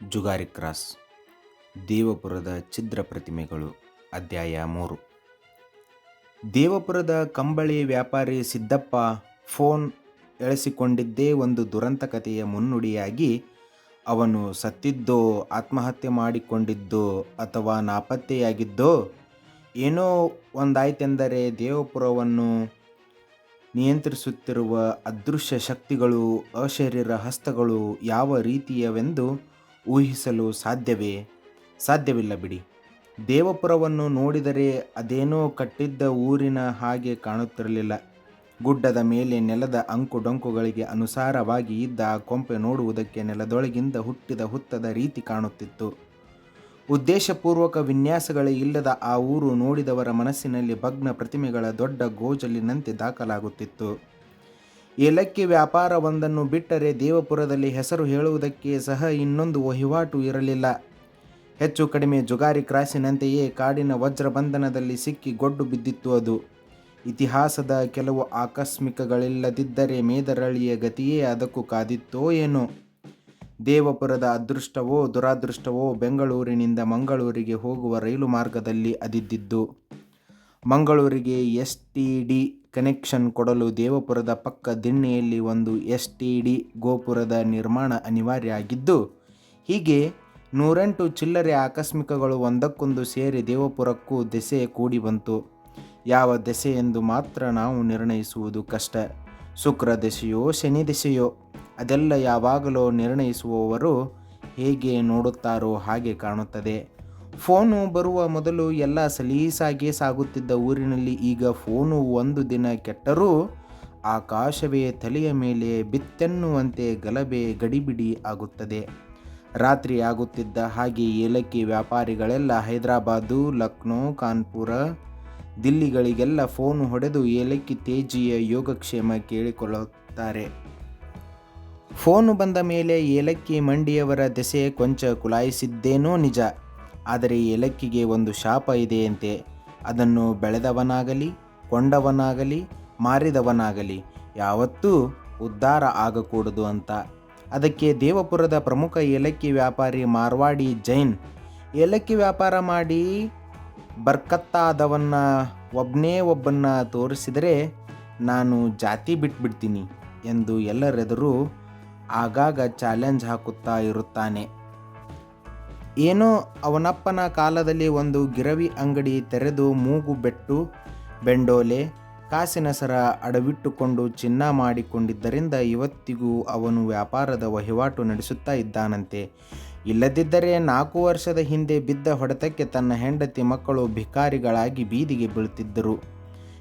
Jugari cross, ದೇವಪುರದ ಛಿದ್ರ ಪ್ರತಿಮೆಗಳು, ಅಧ್ಯಾಯ ಮೂರು. ದೇವಪುರದ ಕಂಬಳಿ ವ್ಯಾಪಾರಿ ಸಿದ್ದಪ್ಪ ಫೋನ್ ಎಳೆಸಿಕೊಂಡಿದ್ದೇ ಒಂದು ದುರಂತ ಕಥೆಯ ಮುನ್ನುಡಿಯಾಗಿ, ಅವನು ಸತ್ತಿದ್ದೋ, ಆತ್ಮಹತ್ಯೆ ಮಾಡಿಕೊಂಡಿದ್ದೋ ಅಥವಾ ನಾಪತ್ತೆಯಾಗಿದ್ದೋ, ಏನೋ ಒಂದಾಯ್ತೆಂದರೆ ದೇವಪುರವನ್ನು ನಿಯಂತ್ರಿಸುತ್ತಿರುವ ಅದೃಶ್ಯ ಶಕ್ತಿಗಳು, ಅಶರೀರ ಹಸ್ತಗಳು ಯಾವ ರೀತಿಯವೆಂದು ಊಹಿಸಲು ಸಾಧ್ಯವೇ? ಸಾಧ್ಯವಿಲ್ಲ ಬಿಡಿ. ದೇವಪುರವನ್ನು ನೋಡಿದರೆ ಅದೇನೋ ಕಟ್ಟಿದ್ದ ಊರಿನ ಹಾಗೆ ಕಾಣುತ್ತಿರಲಿಲ್ಲ. ಗುಡ್ಡದ ಮೇಲೆ ನೆಲದ ಅಂಕು ಡೊಂಕುಗಳಿಗೆ ಅನುಸಾರವಾಗಿ ಇದ್ದ ಆ ಕೊಂಪೆ ನೋಡುವುದಕ್ಕೆ ನೆಲದೊಳಗಿಂದ ಹುಟ್ಟಿದ ಹುತ್ತದ ರೀತಿ ಕಾಣುತ್ತಿತ್ತು. ಉದ್ದೇಶಪೂರ್ವಕ ವಿನ್ಯಾಸಗಳೇ ಇಲ್ಲದ ಆ ಊರು ನೋಡಿದವರ ಮನಸ್ಸಿನಲ್ಲಿ ಭಗ್ನ ಪ್ರತಿಮೆಗಳ ದೊಡ್ಡ ಗೋಜಲಿನಂತೆ ದಾಖಲಾಗುತ್ತಿತ್ತು. ಏಲಕ್ಕಿ ವ್ಯಾಪಾರವೊಂದನ್ನು ಬಿಟ್ಟರೆ ದೇವಪುರದಲ್ಲಿ ಹೆಸರು ಹೇಳುವುದಕ್ಕೆ ಸಹ ಇನ್ನೊಂದು ವಹಿವಾಟು ಇರಲಿಲ್ಲ. ಹೆಚ್ಚು ಕಡಿಮೆ ಜುಗಾರಿ ಕ್ರಾಸಿನಂತೆಯೇ ಕಾಡಿನ ವಜ್ರಬಂಧನದಲ್ಲಿ ಸಿಕ್ಕಿ ಗೊಡ್ಡು ಬಿದ್ದಿತ್ತು ಅದು. ಇತಿಹಾಸದ ಕೆಲವು ಆಕಸ್ಮಿಕಗಳಿಲ್ಲದಿದ್ದರೆ ಮೇದರಳಿಯ ಗತಿಯೇ ಅದಕ್ಕೂ ಕಾದಿತ್ತೋ ಏನೋ. ದೇವಪುರದ ಅದೃಷ್ಟವೋ ದುರಾದೃಷ್ಟವೋ ಬೆಂಗಳೂರಿನಿಂದ ಮಂಗಳೂರಿಗೆ ಹೋಗುವ ರೈಲು ಮಾರ್ಗದಲ್ಲಿ ಅದಿದ್ದಿದ್ದು. ಮಂಗಳೂರಿಗೆ ಎಸ್ ಟಿ ಡಿ ಕನೆಕ್ಷನ್ ಕೊಡಲು ದೇವಪುರದ ಪಕ್ಕ ದಿಣ್ಣೆಯಲ್ಲಿ ಒಂದು ಎಸ್ ಟಿ ಡಿ ಗೋಪುರದ ನಿರ್ಮಾಣ ಅನಿವಾರ್ಯ ಆಗಿದ್ದು, ಹೀಗೆ ನೂರೆಂಟು ಚಿಲ್ಲರೆ ಆಕಸ್ಮಿಕಗಳು ಒಂದಕ್ಕೊಂದು ಸೇರಿ ದೇವಪುರಕ್ಕೂ ದೆಸೆ ಕೂಡಿ ಬಂತು. ಯಾವ ದೆಸೆ ಎಂದು ಮಾತ್ರ ನಾವು ನಿರ್ಣಯಿಸುವುದು ಕಷ್ಟ. ಶುಕ್ರ ದೆಸೆಯೋ, ಶನಿ ದೆಸೆಯೋ, ಅದೆಲ್ಲ ಯಾವಾಗಲೋ ನಿರ್ಣಯಿಸುವವರು ಹೇಗೆ ನೋಡುತ್ತಾರೋ ಹಾಗೆ ಕಾಣುತ್ತದೆ. ಫೋನು ಬರುವ ಮೊದಲು ಎಲ್ಲ ಸಲೀಸಾಗಿ ಸಾಗುತ್ತಿದ್ದ ಊರಿನಲ್ಲಿ ಈಗ ಫೋನು ಒಂದು ದಿನ ಕೆಟ್ಟರೂ ಆಕಾಶವೇ ತಲೆಯ ಮೇಲೆ ಬಿತ್ತೆನ್ನುವಂತೆ ಗಲಭೆ ಗಡಿಬಿಡಿ ಆಗುತ್ತದೆ. ರಾತ್ರಿ ಆಗುತ್ತಿದ್ದ ಹಾಗೆ ಏಲಕ್ಕಿ ವ್ಯಾಪಾರಿಗಳೆಲ್ಲ ಹೈದರಾಬಾದು, ಲಕ್ನೋ, ಕಾನ್ಪುರ ದಿಲ್ಲಿಗಳಿಗೆಲ್ಲ ಫೋನು ಹೊಡೆದು ಏಲಕ್ಕಿ ತೇಜಿಯ ಯೋಗಕ್ಷೇಮ ಕೇಳಿಕೊಳ್ಳುತ್ತಾರೆ. ಫೋನು ಬಂದ ಮೇಲೆ ಏಲಕ್ಕಿ ಮಂಡಿಯವರ ದೆಸೆ ಕೊಂಚ ಕುಲಾಯಿಸಿದ್ದೇನೋ ನಿಜ. ಆದರೆ ಏಲಕ್ಕಿಗೆ ಒಂದು ಶಾಪ ಇದೆಯಂತೆ. ಅದನ್ನು ಬೆಳೆದವನಾಗಲಿ, ಕೊಂಡವನಾಗಲಿ, ಮಾರಿದವನಾಗಲಿ, ಯಾವತ್ತೂ ಉದ್ಧಾರ ಆಗಕೂಡದು ಅಂತ. ಅದಕ್ಕೆ ದೇವಪುರದ ಪ್ರಮುಖ ಏಲಕ್ಕಿ ವ್ಯಾಪಾರಿ ಮಾರ್ವಾಡಿ ಜೈನ್, ಏಲಕ್ಕಿ ವ್ಯಾಪಾರ ಮಾಡಿ ಬರ್ಕತ್ತಾದವನ್ನ ಒಬ್ಬನೇ ಒಬ್ಬನ್ನ ತೋರಿಸಿದರೆ ನಾನು ಜಾತಿ ಬಿಟ್ಬಿಡ್ತೀನಿ ಎಂದು ಎಲ್ಲರೆದುರು ಆಗಾಗ ಚಾಲೆಂಜ್ ಹಾಕುತ್ತಾ ಇರುತ್ತಾನೆ. ಏನೋ ಅವನಪ್ಪನ ಕಾಲದಲ್ಲಿ ಒಂದು ಗಿರವಿ ಅಂಗಡಿ ತೆರೆದು ಮೂಗು ಬೆಟ್ಟು, ಬೆಂಡೋಲೆ, ಕಾಸಿನ ಸರ ಅಡವಿಟ್ಟುಕೊಂಡು ಚಿನ್ನ ಮಾಡಿಕೊಂಡಿದ್ದರಿಂದ ಇವತ್ತಿಗೂ ಅವನು ವ್ಯಾಪಾರದ ವಹಿವಾಟು ನಡೆಸುತ್ತಾ ಇದ್ದಾನಂತೆ. ಇಲ್ಲದಿದ್ದರೆ ನಾಲ್ಕು ವರ್ಷದ ಹಿಂದೆ ಬಿದ್ದ ಹೊಡೆತಕ್ಕೆ ತನ್ನ ಹೆಂಡತಿ ಮಕ್ಕಳು ಭಿಕಾರಿಗಳಾಗಿ ಬೀದಿಗೆ ಬೀಳುತ್ತಿದ್ದರು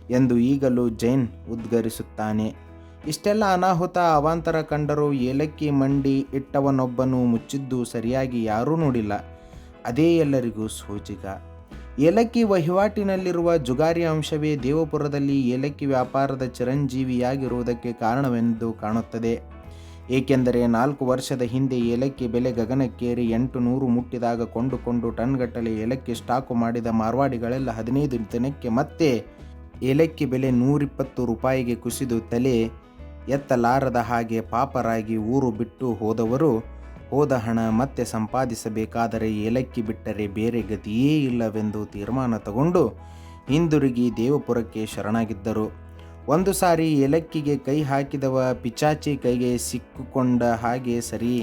ಎಂದು ಈಗಲೂ ಜೈನ್ ಉದ್ಗರಿಸುತ್ತಾನೆ. ಇಷ್ಟೆಲ್ಲ ಅನಾಹುತ ಅವಾಂತರ ಕಂಡರೂ ಏಲಕ್ಕಿ ಮಂಡಿ ಇಟ್ಟವನೊಬ್ಬನು ಮುಚ್ಚಿದ್ದು ಸರಿಯಾಗಿ ಯಾರೂ ನೋಡಿಲ್ಲ. ಅದೇ ಎಲ್ಲರಿಗೂ ಸೂಚಿಕ ಏಲಕ್ಕಿ ವಹಿವಾಟಿನಲ್ಲಿರುವ ಜುಗಾರಿ ಅಂಶವೇ ದೇವಪುರದಲ್ಲಿ ಏಲಕ್ಕಿ ವ್ಯಾಪಾರದ ಚಿರಂಜೀವಿಯಾಗಿರುವುದಕ್ಕೆ ಕಾರಣವೆಂದು ಕಾಣುತ್ತದೆ. ಏಕೆಂದರೆ ನಾಲ್ಕು ವರ್ಷದ ಹಿಂದೆ ಏಲಕ್ಕಿ ಬೆಲೆ ಗಗನಕ್ಕೇರಿ ಎಂಟು ನೂರು ಮುಟ್ಟಿದಾಗ ಕೊಂಡುಕೊಂಡು ಟನ್ಗಟ್ಟಲೆ ಏಲಕ್ಕಿ ಸ್ಟಾಕು ಮಾಡಿದ ಮಾರ್ವಾಡಿಗಳೆಲ್ಲ ಹದಿನೈದು ದಿನಕ್ಕೆ ಮತ್ತೆ ಏಲಕ್ಕಿ ಬೆಲೆ ನೂರಿಪ್ಪತ್ತು ರೂಪಾಯಿಗೆ ಕುಸಿದು ತಲೆ ಎತ್ತಲಾರದ ಹಾಗೆ ಪಾಪರಾಗಿ ಊರು ಬಿಟ್ಟು ಹೋದವರು, ಹೋದ ಹಣ ಮತ್ತೆ ಸಂಪಾದಿಸಬೇಕಾದರೆ ಏಲಕ್ಕಿ ಬಿಟ್ಟರೆ ಬೇರೆ ಗತಿಯೇ ಇಲ್ಲವೆಂದು ತೀರ್ಮಾನ ತಗೊಂಡು ಹಿಂದಿರುಗಿ ದೇವಪುರಕ್ಕೆ ಶರಣಾಗಿದ್ದರು. ಒಂದು ಸಾರಿ ಏಲಕ್ಕಿಗೆ ಕೈ ಹಾಕಿದವ ಪಿಚಾಚಿ ಕೈಗೆ ಸಿಕ್ಕಿಕೊಂಡ ಹಾಗೆ ಸರಿ,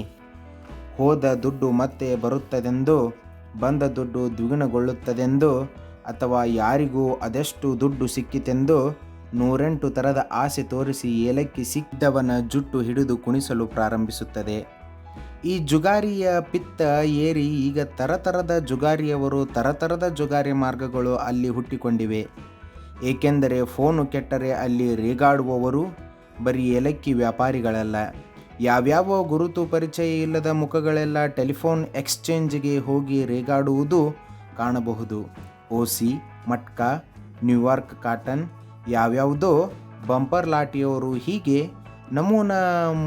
ಹೋದ ದುಡ್ಡು ಮತ್ತೆ ಬರುತ್ತದೆಂದು, ಬಂದ ದುಡ್ಡು ದ್ವಿಗುಣಗೊಳ್ಳುತ್ತದೆಂದು ಅಥವಾ ಯಾರಿಗೂ ಅದೆಷ್ಟು ದುಡ್ಡು ಸಿಕ್ಕಿತೆಂದು ನೂರೆಂಟು ಥರದ ಆಸೆ ತೋರಿಸಿ ಏಲಕ್ಕಿ ಸಿಕ್ಕಿದವನ ಜುಟ್ಟು ಹಿಡಿದು ಕುಣಿಸಲು ಪ್ರಾರಂಭಿಸುತ್ತದೆ. ಈ ಜುಗಾರಿಯ ಪಿತ್ತ ಏರಿ ಈಗ ತರತರದ ಜುಗಾರಿಯವರು ತರತರದ ಜುಗಾರಿ ಮಾರ್ಗಗಳು ಅಲ್ಲಿ ಹುಟ್ಟಿಕೊಂಡಿವೆ. ಏಕೆಂದರೆ ಫೋನು ಕೆಟ್ಟರೆ ಅಲ್ಲಿ ರೇಗಾಡುವವರು ಬರೀ ಏಲಕ್ಕಿ ವ್ಯಾಪಾರಿಗಳಲ್ಲ. ಯಾವ್ಯಾವ ಗುರುತು ಪರಿಚಯ ಇಲ್ಲದ ಮುಖಗಳೆಲ್ಲ ಟೆಲಿಫೋನ್ ಎಕ್ಸ್ಚೇಂಜ್ಗೆ ಹೋಗಿ ರೇಗಾಡುವುದು ಕಾಣಬಹುದು. OC matka, New York cotton ಯಾವ್ಯಾವುದೋ bumper ಲಾಟಿಯವರು ಹೀಗೆ ನಮೂನ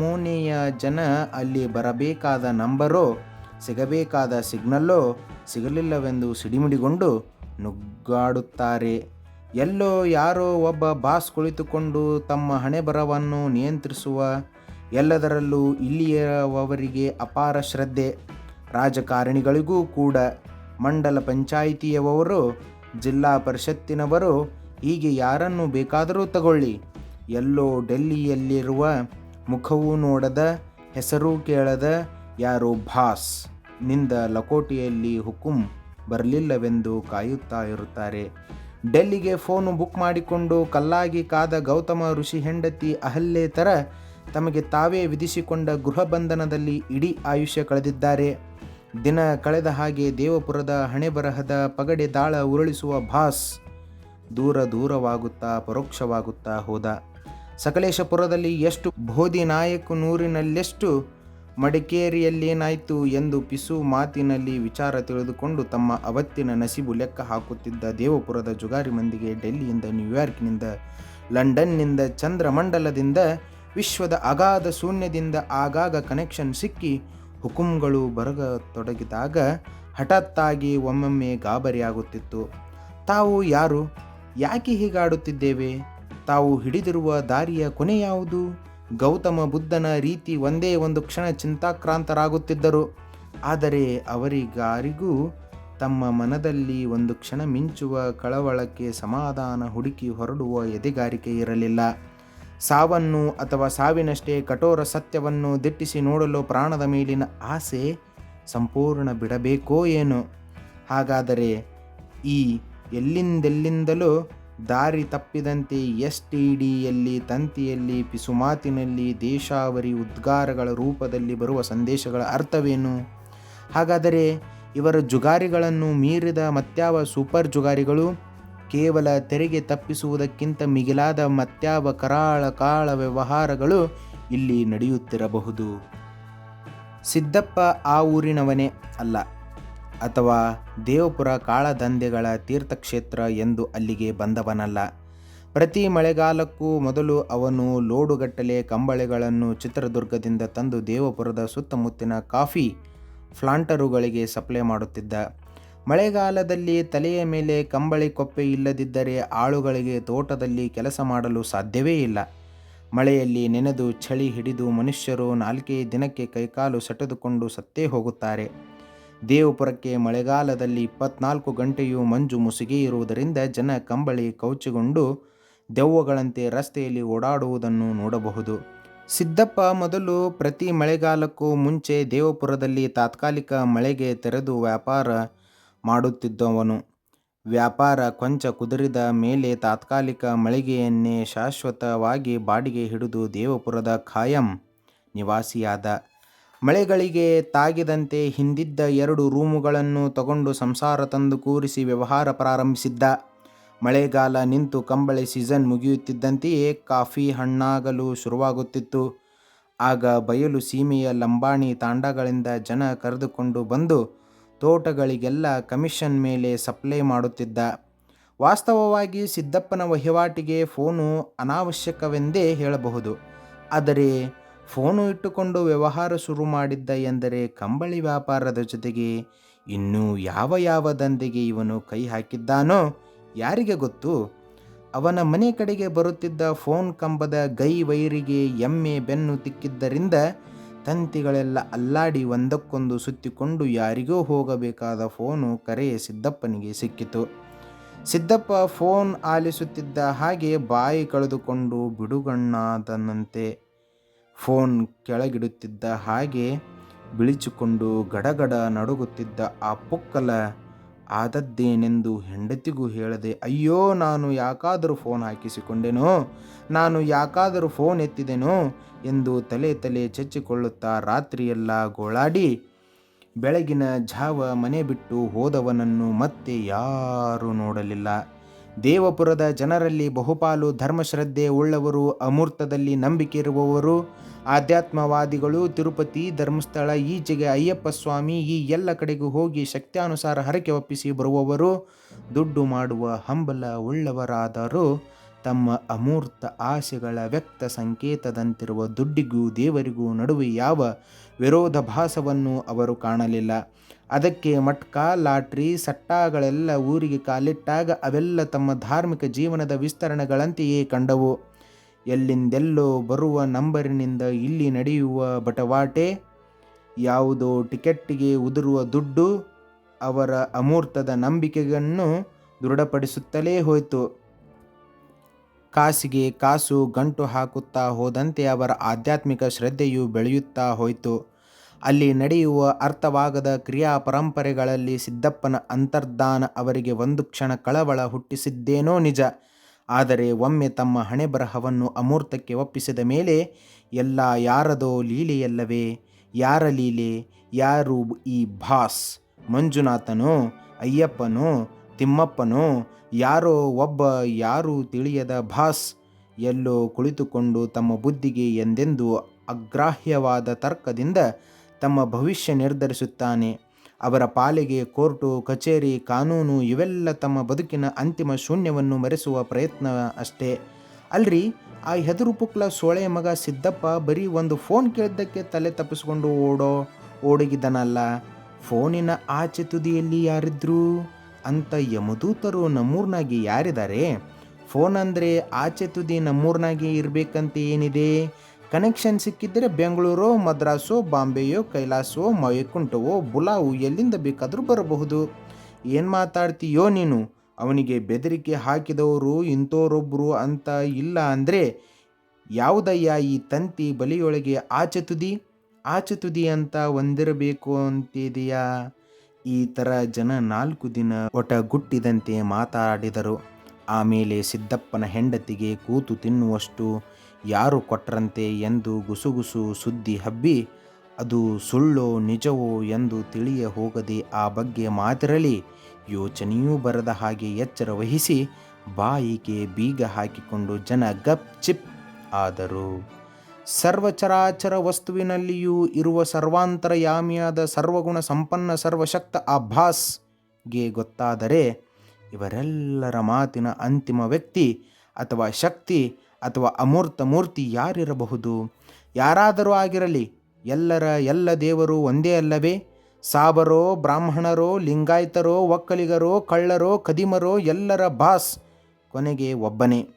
ಮೂನೆಯ ಜನ ಅಲ್ಲಿ ಬರಬೇಕಾದ ನಂಬರೋ, ಸಿಗಬೇಕಾದ ಸಿಗ್ನಲ್ಲೋ ಸಿಗಲಿಲ್ಲವೆಂದು ಸಿಡಿಮಿಡಿಗೊಂಡು ನುಗ್ಗಾಡುತ್ತಾರೆ. ಎಲ್ಲೋ ಯಾರೋ ಒಬ್ಬ ಬಾಸ್ ಕುಳಿತುಕೊಂಡು ತಮ್ಮ ಹಣೆಬರವನ್ನು ನಿಯಂತ್ರಿಸುವ, ಎಲ್ಲದರಲ್ಲೂ ಇಲ್ಲಿಯವರಿಗೆ ಅಪಾರ ಶ್ರದ್ಧೆ. ರಾಜಕಾರಣಿಗಳಿಗೂ ಕೂಡ ಮಂಡಲ ಪಂಚಾಯಿತಿಯವರು, ಜಿಲ್ಲಾ ಪರಿಷತ್ತಿನವರು ಹೀಗೆ ಯಾರನ್ನು ಬೇಕಾದರೂ ತಗೊಳ್ಳಿ. ಎಲ್ಲೋ ಡೆಲ್ಲಿಯಲ್ಲಿರುವ ಮುಖವೂ ನೋಡದ, ಹೆಸರೂ ಕೇಳದ ಯಾರೋ ಭಾಸ್. ನಿಂದ ಲಕೋಟೆಯಲ್ಲಿ ಹುಕುಂ ಬರಲಿಲ್ಲವೆಂದು ಕಾಯುತ್ತಾ ಇರುತ್ತಾರೆ. ಡೆಲ್ಲಿಗೆ ಫೋನು ಬುಕ್ ಮಾಡಿಕೊಂಡು ಕಲ್ಲಾಗಿ ಕಾದ ಗೌತಮ ಋಷಿ ಹೆಂಡತಿ ಅಹಲ್ಯೆ ಥರ ತಮಗೆ ತಾವೇ ವಿಧಿಸಿಕೊಂಡ ಗೃಹ ಬಂಧನದಲ್ಲಿ ಇಡೀ ಆಯುಷ್ಯ ಕಳೆದಿದ್ದಾರೆ. ದಿನ ಕಳೆದ ಹಾಗೆ ದೇವಪುರದ ಹಣೆಬರಹದ ಪಗಡೆ ದಾಳ ಉರುಳಿಸುವ ಭಾಸ್ ದೂರ ದೂರವಾಗುತ್ತಾ, ಪರೋಕ್ಷವಾಗುತ್ತಾ ಹೋದ. ಸಕಲೇಶಪುರದಲ್ಲಿ ಎಷ್ಟು ಬೋಧಿ ನಾಯಕನೂರಿನಲ್ಲೆಷ್ಟು ಮಡಿಕೇರಿಯಲ್ಲೇನಾಯಿತು ಎಂದು ಪಿಸು ಮಾತಿನಲ್ಲಿ ವಿಚಾರ ತಿಳಿದುಕೊಂಡು ತಮ್ಮ ಅವತ್ತಿನ ನಸಿಬು ಲೆಕ್ಕ ಹಾಕುತ್ತಿದ್ದ ದೇವಪುರದ ಜುಗಾರಿ ಮಂದಿಗೆ ಡೆಲ್ಲಿಯಿಂದ ನ್ಯೂಯಾರ್ಕ್ನಿಂದ, ಲಂಡನ್ನಿಂದ, ಚಂದ್ರಮಂಡಲದಿಂದ, ವಿಶ್ವದ ಅಗಾಧ ಶೂನ್ಯದಿಂದ ಆಗಾಗ ಕನೆಕ್ಷನ್ ಸಿಕ್ಕಿ ಹುಕುಂಗಳು ಬರಗತೊಡಗಿದಾಗ ಹಠಾತ್ತಾಗಿ ಒಮ್ಮೊಮ್ಮೆ ಗಾಬರಿಯಾಗುತ್ತಿತ್ತು. ತಾವು ಯಾರು? ಯಾಕೆ ಹೀಗಾಡುತ್ತಿದ್ದೇವೆ? ತಾವು ಹಿಡಿದಿರುವ ದಾರಿಯ ಕೊನೆ ಯಾವುದು? ಗೌತಮ ಬುದ್ಧನ ರೀತಿ ಒಂದೇ ಒಂದು ಕ್ಷಣ ಚಿಂತಾಕ್ರಾಂತರಾಗುತ್ತಿದ್ದರು. ಆದರೆ ಅವರಿಗಾರಿಗೂ ತಮ್ಮ ಮನದಲ್ಲಿ ಒಂದು ಕ್ಷಣ ಮಿಂಚುವ ಕಳವಳಕ್ಕೆ ಸಮಾಧಾನ ಹುಡುಕಿ ಹೊರಡುವ ಎದೆಗಾರಿಕೆ ಇರಲಿಲ್ಲ. ಸಾವನ್ನು ಅಥವಾ ಸಾವಿನಷ್ಟೇ ಕಠೋರ ಸತ್ಯವನ್ನು ದಿಟ್ಟಿಸಿ ನೋಡಲು ಪ್ರಾಣದ ಮೇಲಿನ ಆಸೆ ಸಂಪೂರ್ಣ ಬಿಡಬೇಕೋ ಏನು? ಹಾಗಾದರೆ ಈ ಎಲ್ಲಿಂದೆಲ್ಲಿಂದಲೂ ದಾರಿ ತಪ್ಪಿದಂತೆ ಎಸ್ ಟಿ ಡಿಯಲ್ಲಿ ತಂತಿಯಲ್ಲಿ, ಪಿಸುಮಾತಿನಲ್ಲಿ, ದೇಶಾವರಿ ಉದ್ಗಾರಗಳ ರೂಪದಲ್ಲಿ ಬರುವ ಸಂದೇಶಗಳ ಅರ್ಥವೇನು? ಹಾಗಾದರೆ ಇವರ ಜುಗಾರಿಗಳನ್ನು ಮೀರಿದ ಮತ್ಯಾವ ಸೂಪರ್ ಜುಗಾರಿಗಳು? ಕೇವಲ ತೆರಿಗೆ ತಪ್ಪಿಸುವುದಕ್ಕಿಂತ ಮಿಗಿಲಾದ ಮತ್ಯಾವ ಕರಾಳ ಕಾಳ ವ್ಯವಹಾರಗಳು ಇಲ್ಲಿ ನಡೆಯುತ್ತಿರಬಹುದು? ಸಿದ್ದಪ್ಪ ಆ ಊರಿನವನೇ ಅಲ್ಲ. ಅಥವಾ ದೇವಪುರ ಕಾಳದಂಧೆಗಳ ತೀರ್ಥಕ್ಷೇತ್ರ ಎಂದು ಅಲ್ಲಿಗೆ ಬಂದವನಲ್ಲ. ಪ್ರತಿ ಮಳೆಗಾಲಕ್ಕೂ ಮೊದಲು ಅವನು ಲೋಡುಗಟ್ಟಲೆ ಕಂಬಳೆಗಳನ್ನು ಚಿತ್ರದುರ್ಗದಿಂದ ತಂದು ದೇವಪುರದ ಸುತ್ತಮುತ್ತಿನ ಕಾಫಿ ಫ್ಲಾಂಟರುಗಳಿಗೆ ಸಪ್ಲೈ ಮಾಡುತ್ತಿದ್ದ. ಮಳೆಗಾಲದಲ್ಲಿ ತಲೆಯ ಮೇಲೆ ಕಂಬಳಿ ಕೊಪ್ಪೆ ಇಲ್ಲದಿದ್ದರೆ ಆಳುಗಳಿಗೆ ತೋಟದಲ್ಲಿ ಕೆಲಸ ಮಾಡಲು ಸಾಧ್ಯವೇ ಇಲ್ಲ. ಮಳೆಯಲ್ಲಿ ನೆನೆದು ಚಳಿ ಹಿಡಿದು ಮನುಷ್ಯರು ನಾಲ್ಕೇ ದಿನಕ್ಕೆ ಕೈಕಾಲು ಸೆಟೆದುಕೊಂಡು ಸತ್ತೇ ಹೋಗುತ್ತಾರೆ. ದೇವಪುರಕ್ಕೆ ಮಳೆಗಾಲದಲ್ಲಿ ಇಪ್ಪತ್ನಾಲ್ಕು ಗಂಟೆಯೂ ಮಂಜು ಮುಸುಗಿ ಇರುವುದರಿಂದ ಜನ ಕಂಬಳಿ ಕೌಚಿಗೊಂಡು ದೆವ್ವಗಳಂತೆ ರಸ್ತೆಯಲ್ಲಿ ಓಡಾಡುವುದನ್ನು ನೋಡಬಹುದು. ಸಿದ್ದಪ್ಪ ಮೊದಲು ಪ್ರತಿ ಮಳೆಗಾಲಕ್ಕೂ ಮುಂಚೆ ದೇವಪುರದಲ್ಲಿ ತಾತ್ಕಾಲಿಕ ಮಳೆಗೆ ತೆರೆದು ವ್ಯಾಪಾರ ಮಾಡುತ್ತಿದ್ದವನು. ವ್ಯಾಪಾರ ಕೊಂಚ ಕುದುರಿದ ಮೇಲೆ ತಾತ್ಕಾಲಿಕ ಮಳಿಗೆಯನ್ನೇ ಶಾಶ್ವತವಾಗಿ ಬಾಡಿಗೆ ಹಿಡಿದು ದೇವಪುರದ ಖಾಯಂ ನಿವಾಸಿಯಾದ ಮಳೆಗಳಿಗೆ ತಾಗಿದಂತೆ ಹಿಂದಿದ್ದ ಎರಡು ರೂಮುಗಳನ್ನು ತಗೊಂಡು ಸಂಸಾರ ತಂದು ಕೂರಿಸಿ ವ್ಯವಹಾರ ಪ್ರಾರಂಭಿಸಿದ್ದ. ಮಳೆಗಾಲ ನಿಂತು ಕಂಬಳೆ ಸೀಸನ್ ಮುಗಿಯುತ್ತಿದ್ದಂತೆಯೇ ಕಾಫಿ ಹಣ್ಣಾಗಲು ಶುರುವಾಗುತ್ತಿತ್ತು. ಆಗ ಬಯಲು ಸೀಮೆಯ ಲಂಬಾಣಿ ತಾಂಡಗಳಿಂದ ಜನ ಕರೆದುಕೊಂಡು ಬಂದು ತೋಟಗಳಿಗೆಲ್ಲ ಕಮಿಷನ್ ಮೇಲೆ ಸಪ್ಲೈ ಮಾಡುತ್ತಿದ್ದ. ವಾಸ್ತವವಾಗಿ ಸಿದ್ದಪ್ಪನ ವಹಿವಾಟಿಗೆ ಫೋನು ಅನಾವಶ್ಯಕವೆಂದೇ ಹೇಳಬಹುದು. ಆದರೆ ಫೋನು ಇಟ್ಟುಕೊಂಡು ವ್ಯವಹಾರ ಶುರು ಮಾಡಿದ್ದ ಎಂದರೆ ಕಂಬಳಿ ವ್ಯಾಪಾರದ ಜೊತೆಗೆ ಇನ್ನೂ ಯಾವ ಯಾವ ದಂಧೆಗೆ ಇವನು ಕೈ ಹಾಕಿದ್ದಾನೋ ಯಾರಿಗೆ ಗೊತ್ತು? ಅವನ ಮನೆ ಕಡೆಗೆ ಬರುತ್ತಿದ್ದ ಫೋನ್ ಕಂಬದ ಗೈ ವೈರಿಗೆ ಎಮ್ಮೆ ಬೆನ್ನು ತಿಕ್ಕಿದ್ದರಿಂದ ತಂತಿಗಳೆಲ್ಲ ಅಲ್ಲಾಡಿ ಒಂದಕ್ಕೊಂದು ಸುತ್ತಿಕೊಂಡು ಯಾರಿಗೋ ಹೋಗಬೇಕಾದ ಫೋನು ಕರೆ ಸಿದ್ದಪ್ಪನಿಗೆ ಸಿಕ್ಕಿತು. ಸಿದ್ದಪ್ಪ ಫೋನ್ ಆಲಿಸುತ್ತಿದ್ದ ಹಾಗೆ ಬಾಯಿ ಕಳೆದುಕೊಂಡು ಬಿಡುಗಣ್ಣಾದನಂತೆ ಫೋನ್ ಕೆಳಗಿಡುತ್ತಿದ್ದ ಹಾಗೆ ಬಿಳಿಚಿಕೊಂಡು ಗಡಗಡ ನಡುಗುತ್ತಿದ್ದ ಆ ಪುಕ್ಕಲ ಆದದ್ದೇನೆಂದು ಹೆಂಡತಿಗೂ ಹೇಳದೆ, ಅಯ್ಯೋ, ನಾನು ಯಾಕಾದರೂ ಫೋನ್ ಹಾಕಿಸಿಕೊಂಡೆನೋ, ನಾನು ಯಾಕಾದರೂ ಫೋನ್ ಎತ್ತಿದೆನೋ ಎಂದು ತಲೆ ತಲೆ ಚಚ್ಚಿಕೊಳ್ಳುತ್ತಾ ರಾತ್ರಿಯೆಲ್ಲ ಗೋಳಾಡಿ ಬೆಳಗಿನ ಜಾವ ಮನೆ ಬಿಟ್ಟು ಹೋದವನನ್ನು ಮತ್ತೆ ಯಾರೂ ನೋಡಲಿಲ್ಲ. ದೇವಪುರದ ಜನರಲ್ಲಿ ಬಹುಪಾಲು ಧರ್ಮಶ್ರದ್ಧೆ ಉಳ್ಳವರು, ಅಮೂರ್ತದಲ್ಲಿ ನಂಬಿಕೆ ಇರುವವರು ಆಧ್ಯಾತ್ಮವಾದಿಗಳು, ತಿರುಪತಿ ಧರ್ಮಸ್ಥಳ, ಈಚೆಗೆ ಅಯ್ಯಪ್ಪ ಸ್ವಾಮಿ, ಈ ಎಲ್ಲ ಕಡೆಗೂ ಹೋಗಿ ಶಕ್ತ್ಯಾನುಸಾರ ಹರಕೆ ಒಪ್ಪಿಸಿ ಬರುವವರು ದುಡ್ಡು ಮಾಡುವ ಹಂಬಲ ಉಳ್ಳವರಾದರೂ ತಮ್ಮ ಅಮೂರ್ತ ಆಸೆಗಳ ವ್ಯಕ್ತ ಸಂಕೇತದಂತಿರುವ ದುಡ್ಡಿಗೂ ದೇವರಿಗೂ ನಡುವೆ ಯಾವ ವಿರೋಧಾಭಾಸವನ್ನು ಅವರು ಕಾಣಲಿಲ್ಲ. ಅದಕ್ಕೆ ಮಟ್ಕಾ, ಲಾಟ್ರಿ, ಸಟ್ಟಾಗಳೆಲ್ಲ ಊರಿಗೆ ಕಾಲಿಟ್ಟಾಗ ಅವೆಲ್ಲ ತಮ್ಮ ಧಾರ್ಮಿಕ ಜೀವನದ ವಿಸ್ತರಣೆಗಳಂತೆಯೇ ಕಂಡವು. ಎಲ್ಲಿಂದೆಲ್ಲೋ ಬರುವ ನಂಬರಿನಿಂದ ಇಲ್ಲಿ ನಡೆಯುವ ಬಟವಾಟೆ, ಯಾವುದೋ ಟಿಕೆಟ್ಟಿಗೆ ಉದುರುವ ದುಡ್ಡು ಅವರ ಅಮೂರ್ತದ ನಂಬಿಕೆಯನ್ನು ದೃಢಪಡಿಸುತ್ತಲೇ ಹೋಯಿತು. ಕಾಸಿಗೆ ಕಾಸು ಗಂಟು ಹಾಕುತ್ತಾ ಹೋದಂತೆ ಅವರ ಆಧ್ಯಾತ್ಮಿಕ ಶ್ರದ್ಧೆಯು ಬೆಳೆಯುತ್ತಾ ಹೋಯಿತು. ಅಲ್ಲಿ ನಡೆಯುವ ಅರ್ಥವಾಗದ ಕ್ರಿಯಾ ಪರಂಪರೆಗಳಲ್ಲಿ ಸಿದ್ದಪ್ಪನ ಅಂತರ್ಧಾನ ಅವರಿಗೆ ಒಂದು ಕ್ಷಣ ಕಳವಳ ಹುಟ್ಟಿಸಿದ್ದೇನೋ ನಿಜ. ಆದರೆ ಒಮ್ಮೆ ತಮ್ಮ ಹಣೆಬರಹವನ್ನು ಅಮೂರ್ತಕ್ಕೆ ಒಪ್ಪಿಸಿದ ಮೇಲೆ, ಎಲ್ಲ ಯಾರದೋ ಲೀಲೆಯಲ್ಲವೇ? ಯಾರ ಲೀಲೆ? ಯಾರು ಈ ಭಾಸ್? ಮಂಜುನಾಥನೋ? ಅಯ್ಯಪ್ಪನೋ? ತಿಮ್ಮಪ್ಪನೋ? ಯಾರೋ ಒಬ್ಬ ಯಾರು ತಿಳಿಯದ ಭಾಸ್? ಎಲ್ಲೋ ಕುಳಿತುಕೊಂಡು ತಮ್ಮ ಬುದ್ಧಿಗೆ ಎಂದೆಂದು ಅಗ್ರಾಹ್ಯವಾದ ತರ್ಕದಿಂದ ತಮ್ಮ ಭವಿಷ್ಯ ನಿರ್ಧರಿಸುತ್ತಾನೆ. ಅವರ ಪಾಲಿಗೆ ಕೋರ್ಟು, ಕಚೇರಿ, ಕಾನೂನು ಇವೆಲ್ಲ ತಮ್ಮ ಬದುಕಿನ ಅಂತಿಮ ಶೂನ್ಯವನ್ನು ಮರೆಸುವ ಪ್ರಯತ್ನ ಅಷ್ಟೇ. ಅಲ್ರಿ, ಆ ಹೆದರು ಪುಕ್ಲ ಸೋಳೆ ಮಗ ಸಿದ್ದಪ್ಪ ಬರೀ ಒಂದು ಫೋನ್ ಕೇಳಿದ್ದಕ್ಕೆ ತಲೆ ತಪ್ಪಿಸ್ಕೊಂಡು ಓಡೋ ಓಡಗಿದ್ದಾನಲ್ಲ ಫೋನಿನ ಆಚೆ ತುದಿಯಲ್ಲಿ ಯಾರಿದ್ರು? ಅಂತ ಯಮದೂತರು ನಮ್ಮೂರ್ನಾಗಿ ಯಾರಿದ್ದಾರೆ ಫೋನ್ ಅಂದರೆ ಆಚೆ ತುದಿ ನಮ್ಮೂರ್ನಾಗೆ ಇರಬೇಕಂತ ಏನಿದೆ? ಕನೆಕ್ಷನ್ ಸಿಕ್ಕಿದ್ದರೆ ಬೆಂಗಳೂರು, ಮದ್ರಾಸು, ಬಾಂಬೆಯೋ, ಕೈಲಾಸೋ ಮೈಕುಂಠವೋ ಬುಲಾವು ಎಲ್ಲಿಂದ ಬೇಕಾದರೂ ಬರಬಹುದು. ಏನು ಮಾತಾಡ್ತೀಯೋ ನೀನು? ಅವನಿಗೆ ಬೆದರಿಕೆ ಹಾಕಿದವರು ಇಂಥವರೊಬ್ಬರು ಅಂತ ಇಲ್ಲ ಅಂದರೆ ಯಾವುದಯ್ಯ ಈ ತಂತಿ ಬಲಿಯೊಳಗೆ ಆಚೆ ತುದಿ ಆಚೆ ತುದಿ ಅಂತ ಒಂದಿರಬೇಕು ಅಂತಿದೆಯಾ? ಈ ಥರ ಜನ ನಾಲ್ಕು ದಿನ ಒಟಗುಟ್ಟಿದಂತೆ ಮಾತಾಡಿದರು. ಆಮೇಲೆ ಸಿದ್ದಪ್ಪನ ಹೆಂಡತಿಗೆ ಕೂತು ತಿನ್ನುವಷ್ಟು ಯಾರು ಕೊಟ್ರಂತೆ ಎಂದು ಗುಸುಗುಸು ಸುದ್ದಿ ಹಬ್ಬಿ, ಅದು ಸುಳ್ಳೋ ನಿಜವೋ ಎಂದು ತಿಳಿಯ ಹೋಗದೆ ಆ ಬಗ್ಗೆ ಮಾತಿರಲಿ. ಯೋಚನೆಯೂ ಬರದ ಹಾಗೆ ಎಚ್ಚರ ವಹಿಸಿ, ಬಾಯಿಗೆ ಬೀಗ ಹಾಕಿಕೊಂಡು ಜನ ಗಪ್ ಚಿಪ್ ಆದರು. ಸರ್ವಚರಾಚರ ವಸ್ತುವಿನಲ್ಲಿಯೂ ಇರುವ ಸರ್ವಾಂತರಯಾಮಿಯಾದ ಸರ್ವಗುಣ ಸಂಪನ್ನ ಸರ್ವಶಕ್ತ ಅಭಾಸ್ಗೆ ಗೊತ್ತಾದರೆ, ಇವರೆಲ್ಲರ ಮಾತಿನ ಅಂತಿಮ ವ್ಯಕ್ತಿ ಅಥವಾ ಶಕ್ತಿ ಅಥವಾ ಅಮೂರ್ತ ಮೂರ್ತಿ ಯಾರಿರಬಹುದು? ಯಾರಾದರೂ ಆಗಿರಲಿ, ಎಲ್ಲರ ಎಲ್ಲ ದೇವರು ಒಂದೇ ಅಲ್ಲವೇ? ಸಾಬರೋ, ಬ್ರಾಹ್ಮಣರೋ, ಲಿಂಗಾಯತರೋ, ಒಕ್ಕಲಿಗರೋ, ಕಳ್ಳರೋ, ಕದಿಮರೋ, ಎಲ್ಲರ ಭಾಸ್ ಕೊನೆಗೆ ಒಬ್ಬನೇ.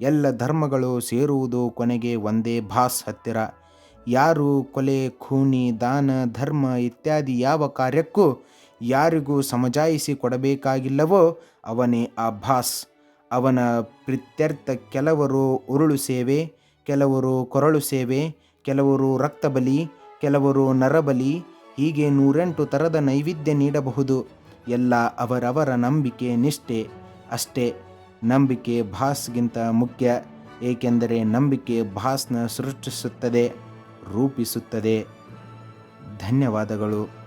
ಎಲ್ಲ ಧರ್ಮಗಳು ಸೇರುವುದು ಕೊನೆಗೆ ಒಂದೇ ಭಾಸ್ ಹತ್ತಿರ. ಯಾರು ಕೊಲೆ, ಖೂನಿ, ದಾನ, ಧರ್ಮ ಇತ್ಯಾದಿ ಯಾವ ಕಾರ್ಯಕ್ಕೂ ಯಾರಿಗೂ ಸಮಜಾಯಿಸಿ ಕೊಡಬೇಕಾಗಿಲ್ಲವೋ ಅವನೇ ಆ ಭಾಸ್ ಅವನ ಪ್ರಿತ್ಯರ್ಥ ಕೆಲವರು ಉರುಳು ಸೇವೆ, ಕೆಲವರು ಕೊರಳು ಸೇವೆ, ಕೆಲವರು ರಕ್ತಬಲಿ, ಕೆಲವರು ನರಬಲಿ, ಹೀಗೆ ನೂರೆಂಟು ಥರದ ನೈವೇದ್ಯ ನೀಡಬಹುದು. ಎಲ್ಲ ಅವರವರ ನಂಬಿಕೆ ನಿಷ್ಠೆ ಅಷ್ಟೇ. ನಂಬಿಕೆ ಭಾಸ್ಗಿಂತ ಮುಖ್ಯ, ಏಕೆಂದರೆ ನಂಬಿಕೆ ಭಾಸ್ನ ಸೃಷ್ಟಿಸುತ್ತದೆ, ರೂಪಿಸುತ್ತದೆ. ಧನ್ಯವಾದಗಳು.